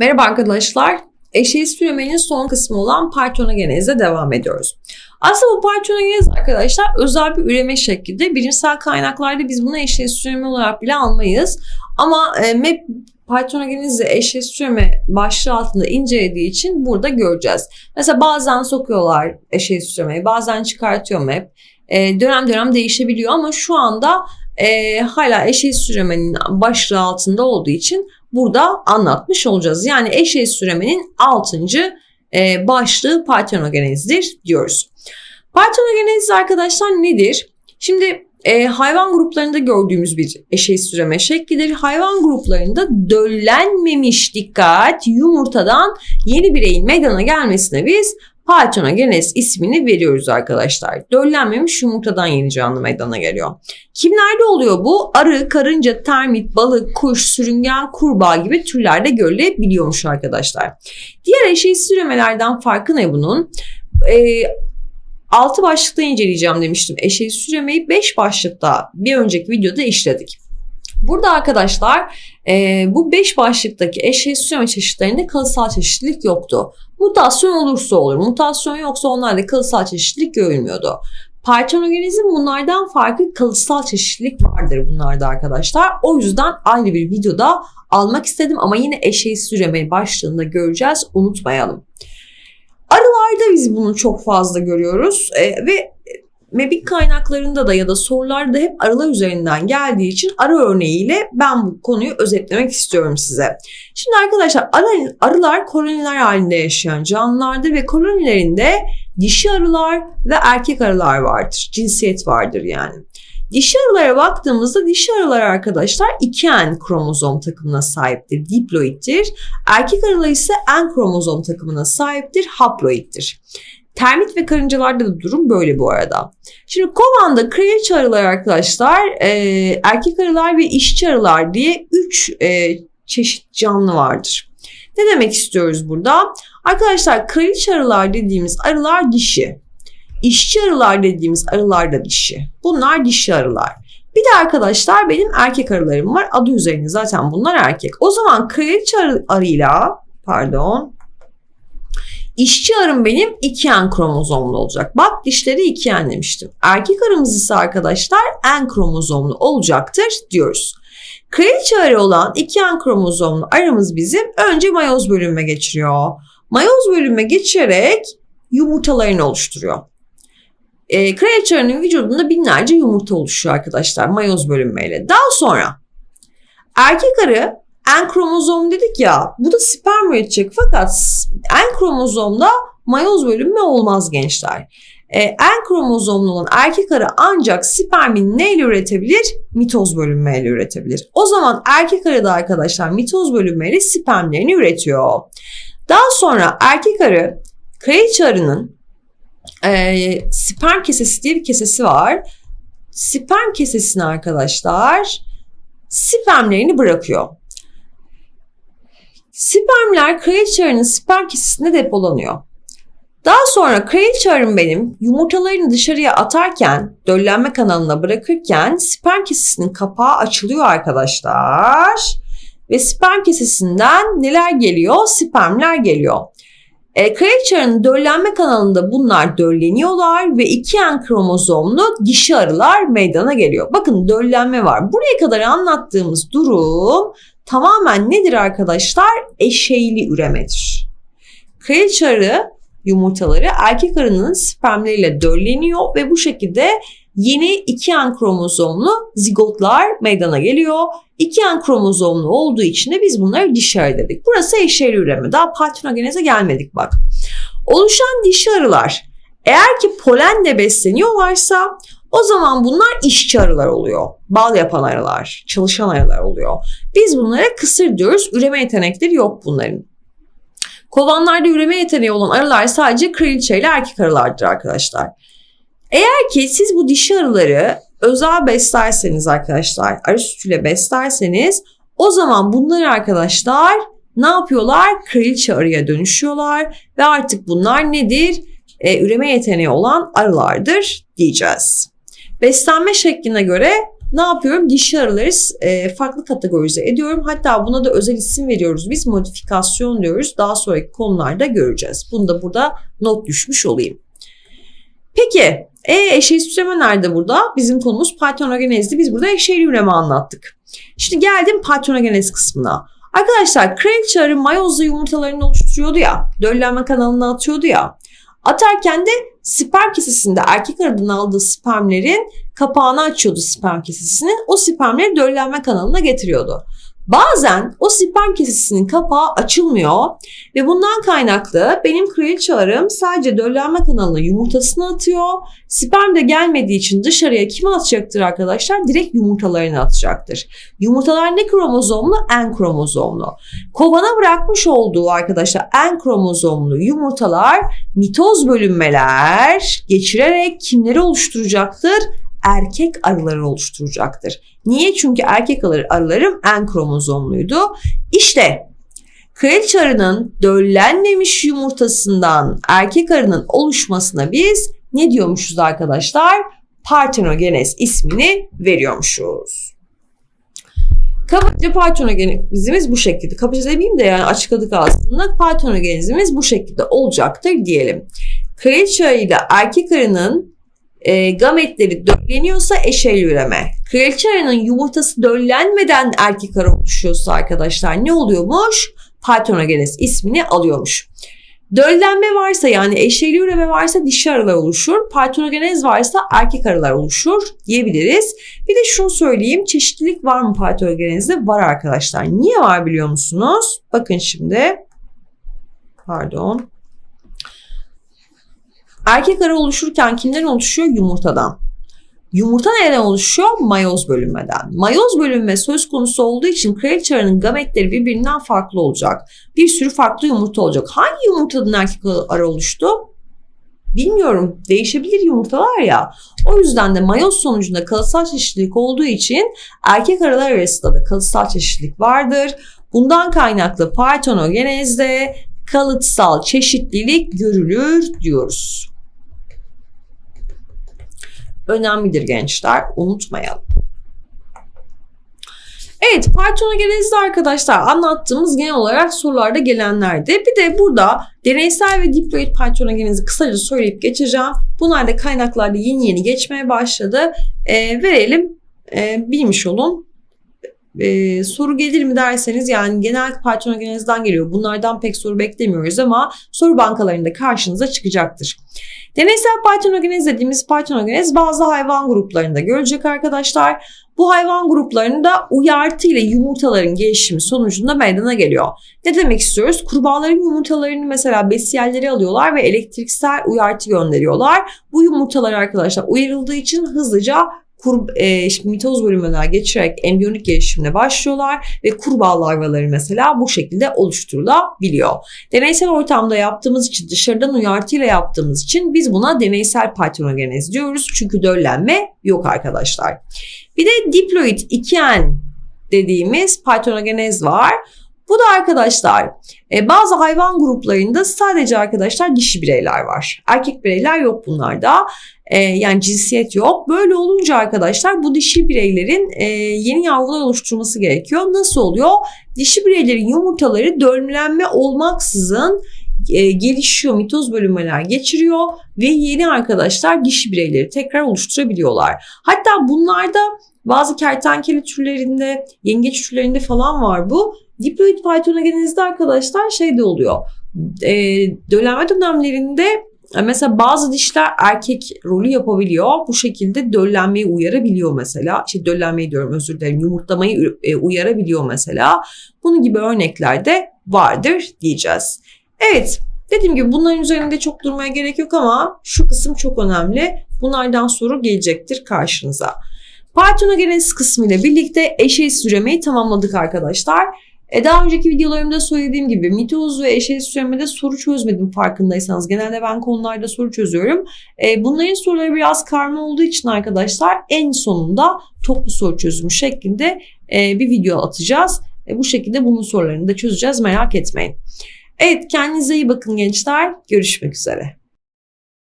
Merhaba arkadaşlar. Eşeğiz üremenin son kısmı olan partonogenezle devam ediyoruz. Aslında bu partonogenez arkadaşlar özel bir üreme şeklidir. Bilimsel kaynaklarda biz bunu eşeğiz üreme olarak bile almayız. Ama e, MEP partonogenezi eşeğiz üreme başlığı altında incelediği için burada göreceğiz. Mesela bazen sokuyorlar eşeğiz üremeyi, bazen çıkartıyor MEP. E, dönem dönem değişebiliyor ama şu anda e, hala eşeğiz süremenin başlığı altında olduğu için burada anlatmış olacağız. Yani eşeğiz süremenin 6. E, başlığı partenogenezdir diyoruz. Partenogenez arkadaşlar nedir? Şimdi e, hayvan gruplarında gördüğümüz bir eşeğiz süreme şeklidir. Hayvan gruplarında döllenmemiş dikkat yumurtadan yeni bireyin meydana gelmesine biz Parthenogenes ismini veriyoruz arkadaşlar. Döllenmemiş yumurtadan yeni canlı meydana geliyor. Kimlerde oluyor bu? Arı, karınca, termit, balık, kuş, sürüngen, kurbağa gibi türlerde görülebiliyormuş arkadaşlar. Diğer eşeğsiz üremelerden farkı ne bunun? Ee, 6 başlıkta inceleyeceğim demiştim. Eşeğsiz üremeyi 5 başlıkta bir önceki videoda işledik. Burada arkadaşlar e, bu 5 başlıktaki eşeğsiz üreme çeşitlerinde kalıtsal çeşitlilik yoktu. Mutasyon olursa olur. Mutasyon yoksa onlarda kalıtsal çeşitlilik görülmüyordu. Parthenogenezin bunlardan farklı kalıtsal çeşitlilik vardır bunlarda arkadaşlar. O yüzden ayrı bir videoda almak istedim ama yine eşeğsiz üreme başlığında göreceğiz. Unutmayalım. Arılarda biz bunu çok fazla görüyoruz e, ve Mebik kaynaklarında da ya da sorularda hep arılar üzerinden geldiği için arı örneğiyle ben bu konuyu özetlemek istiyorum size. Şimdi arkadaşlar arı, arılar koloniler halinde yaşayan canlılardır ve kolonilerinde dişi arılar ve erkek arılar vardır. Cinsiyet vardır yani. Dişi arılara baktığımızda dişi arılar arkadaşlar iki N kromozom takımına sahiptir. Diploiddir. Erkek arılar ise N kromozom takımına sahiptir. Haploiddir. Termit ve karıncalarda da durum böyle bu arada. Şimdi kovanda kraliçe arılar arkadaşlar e, erkek arılar ve işçi arılar diye 3 e, çeşit canlı vardır. Ne demek istiyoruz burada? Arkadaşlar kraliçe arılar dediğimiz arılar dişi. İşçi arılar dediğimiz arılar da dişi. Bunlar dişi arılar. Bir de arkadaşlar benim erkek arılarım var. Adı üzerinde zaten bunlar erkek. O zaman kraliçe arı, arıyla pardon İşçi arım benim 2N kromozomlu olacak. Bak dişleri 2N demiştim. Erkek arımız ise arkadaşlar N kromozomlu olacaktır diyoruz. Kraliçe arı olan 2N kromozomlu arımız bizim önce mayoz bölünme geçiriyor. Mayoz bölünme geçerek yumurtalarını oluşturuyor. E, kraliçe arının vücudunda binlerce yumurta oluşuyor arkadaşlar mayoz bölünmeyle. Daha sonra erkek arı N kromozom dedik ya bu da sperm üretecek fakat N kromozomda mayoz bölünme olmaz gençler. E, N kromozomlu olan erkek arı ancak spermin neyle üretebilir? Mitoz bölünmeyle üretebilir. O zaman erkek arı da arkadaşlar mitoz bölünmeyle spermlerini üretiyor. Daha sonra erkek arı kraliçe arının e, sperm kesesi diye bir kesesi var. Sperm kesesini arkadaşlar spermlerini bırakıyor. Spermler kraliçe sperm kesesinde depolanıyor. Daha sonra kraliçe arım benim yumurtalarını dışarıya atarken, döllenme kanalına bırakırken sperm kesesinin kapağı açılıyor arkadaşlar. Ve sperm kesesinden neler geliyor? Spermler geliyor. E, kraliçe döllenme kanalında bunlar dölleniyorlar ve iki en kromozomlu dişi arılar meydana geliyor. Bakın döllenme var. Buraya kadar anlattığımız durum tamamen nedir arkadaşlar? Eşeyli üremedir. Kraliçe arı yumurtaları erkek arının spermleriyle dölleniyor ve bu şekilde yeni iki en kromozomlu zigotlar meydana geliyor. İki en kromozomlu olduğu için de biz bunları dişi dedik. Burası eşeyli üreme. Daha partenogeneze gelmedik bak. Oluşan dişi arılar eğer ki polenle besleniyorlarsa o zaman bunlar işçi arılar oluyor. Bal yapan arılar, çalışan arılar oluyor. Biz bunlara kısır diyoruz. Üreme yetenekleri yok bunların. Kovanlarda üreme yeteneği olan arılar sadece kraliçe ile erkek arılardır arkadaşlar. Eğer ki siz bu dişi arıları özel beslerseniz arkadaşlar, arı sütüyle beslerseniz o zaman bunlar arkadaşlar ne yapıyorlar? Kraliçe arıya dönüşüyorlar ve artık bunlar nedir? Ee, üreme yeteneği olan arılardır diyeceğiz. Beslenme şekline göre ne yapıyorum? Dişi arıları e, farklı kategorize ediyorum. Hatta buna da özel isim veriyoruz. Biz modifikasyon diyoruz. Daha sonraki konularda göreceğiz. Bunu da burada not düşmüş olayım. Peki e, eşeği üreme nerede burada? Bizim konumuz parthenogenezdi. Biz burada eşeğli üreme anlattık. Şimdi geldim parthenogenez kısmına. Arkadaşlar kraliçe arı mayozla yumurtalarını oluşturuyordu ya. Döllenme kanalına atıyordu ya. Atarken de sperm kesesinde erkek arıdan aldığı spermlerin kapağını açıyordu sperm kesesinin. O spermleri döllenme kanalına getiriyordu. Bazen o sperm kesesinin kapağı açılmıyor ve bundan kaynaklı benim kraliçe arım sadece döllenme kanalına yumurtasını atıyor. Sperm de gelmediği için dışarıya kim atacaktır arkadaşlar? Direkt yumurtalarını atacaktır. Yumurtalar ne kromozomlu? En kromozomlu. Kovana bırakmış olduğu arkadaşlar en kromozomlu yumurtalar mitoz bölünmeler geçirerek kimleri oluşturacaktır? Erkek arıları oluşturacaktır. Niye? Çünkü erkek arılarım en kromozomluydu. İşte kraliçe arının döllenmemiş yumurtasından erkek arının oluşmasına biz ne diyormuşuz arkadaşlar? Partenogenez ismini veriyormuşuz. Kabaca partenogenezimiz bu şekilde. Kabaca demeyeyim de yani açıkladık aslında. Partenogenezimiz bu şekilde olacaktır diyelim. Kraliçe ile erkek arının e, gametleri dölleniyorsa eşel üreme. Kraliçe arının yumurtası döllenmeden erkek arı oluşuyorsa arkadaşlar ne oluyormuş? Parthenogenes ismini alıyormuş. Döllenme varsa yani eşeli üreme varsa dişi arılar oluşur. Parthenogenez varsa erkek arılar oluşur diyebiliriz. Bir de şunu söyleyeyim çeşitlilik var mı parthenogenezde? Var arkadaşlar. Niye var biliyor musunuz? Bakın şimdi. Pardon. Erkek arı oluşurken kimden oluşuyor? Yumurtadan. Yumurta neden oluşuyor? Mayoz bölünmeden. Mayoz bölünme söz konusu olduğu için kraliçe arının gametleri birbirinden farklı olacak. Bir sürü farklı yumurta olacak. Hangi yumurtadan erkek arı oluştu? Bilmiyorum. Değişebilir yumurtalar ya. O yüzden de mayoz sonucunda kalıtsal çeşitlilik olduğu için erkek arılar arasında da kalıtsal çeşitlilik vardır. Bundan kaynaklı partonogenezde kalıtsal çeşitlilik görülür diyoruz önemlidir gençler. Unutmayalım. Evet partonogenezde arkadaşlar anlattığımız genel olarak sorularda gelenlerdi. Bir de burada deneysel ve diploid partonogenezi kısaca söyleyip geçeceğim. Bunlar da kaynaklarda yeni yeni geçmeye başladı. E, verelim e, bilmiş olun. Ee, soru gelir mi derseniz yani genel partonogenezden geliyor. Bunlardan pek soru beklemiyoruz ama soru bankalarında karşınıza çıkacaktır. Deneysel partonogenez dediğimiz partonogenez bazı hayvan gruplarında görecek arkadaşlar. Bu hayvan gruplarında uyartı ile yumurtaların gelişimi sonucunda meydana geliyor. Ne demek istiyoruz? Kurbağaların yumurtalarını mesela besiyelleri alıyorlar ve elektriksel uyartı gönderiyorlar. Bu yumurtalar arkadaşlar uyarıldığı için hızlıca kur, e, mitoz bölümüne geçirerek embriyonik gelişimine başlıyorlar ve kurbağa larvaları mesela bu şekilde oluşturulabiliyor. Deneysel ortamda yaptığımız için dışarıdan uyartıyla yaptığımız için biz buna deneysel partonogenez diyoruz. Çünkü döllenme yok arkadaşlar. Bir de diploid iken dediğimiz partonogenez var. Bu da arkadaşlar e, bazı hayvan gruplarında sadece arkadaşlar dişi bireyler var. Erkek bireyler yok bunlarda. E, yani cinsiyet yok. Böyle olunca arkadaşlar bu dişi bireylerin e, yeni yavrular oluşturması gerekiyor. Nasıl oluyor? Dişi bireylerin yumurtaları döllenme olmaksızın gelişiyor, mitoz bölünmeler geçiriyor ve yeni arkadaşlar dişi bireyleri tekrar oluşturabiliyorlar. Hatta bunlarda bazı kertenkele türlerinde, yengeç türlerinde falan var bu. Diploid pythonogeni'nizde arkadaşlar şey de oluyor. E, döllenme dönemlerinde Mesela bazı dişler erkek rolü yapabiliyor. Bu şekilde döllenmeyi uyarabiliyor mesela. Şey döllenmeyi diyorum özür dilerim. Yumurtlamayı e, uyarabiliyor mesela. Bunun gibi örnekler de vardır diyeceğiz. Evet dediğim gibi bunların üzerinde çok durmaya gerek yok ama şu kısım çok önemli. Bunlardan soru gelecektir karşınıza. Partonogenez kısmı ile birlikte eşeğsiz üremeyi tamamladık arkadaşlar. E daha önceki videolarımda söylediğim gibi mitoz ve eşeğsiz üremede soru çözmedim farkındaysanız. Genelde ben konularda soru çözüyorum. E, bunların soruları biraz karma olduğu için arkadaşlar en sonunda toplu soru çözümü şeklinde e, bir video atacağız. E, bu şekilde bunun sorularını da çözeceğiz merak etmeyin. Evet kendinize iyi bakın gençler. Görüşmek üzere.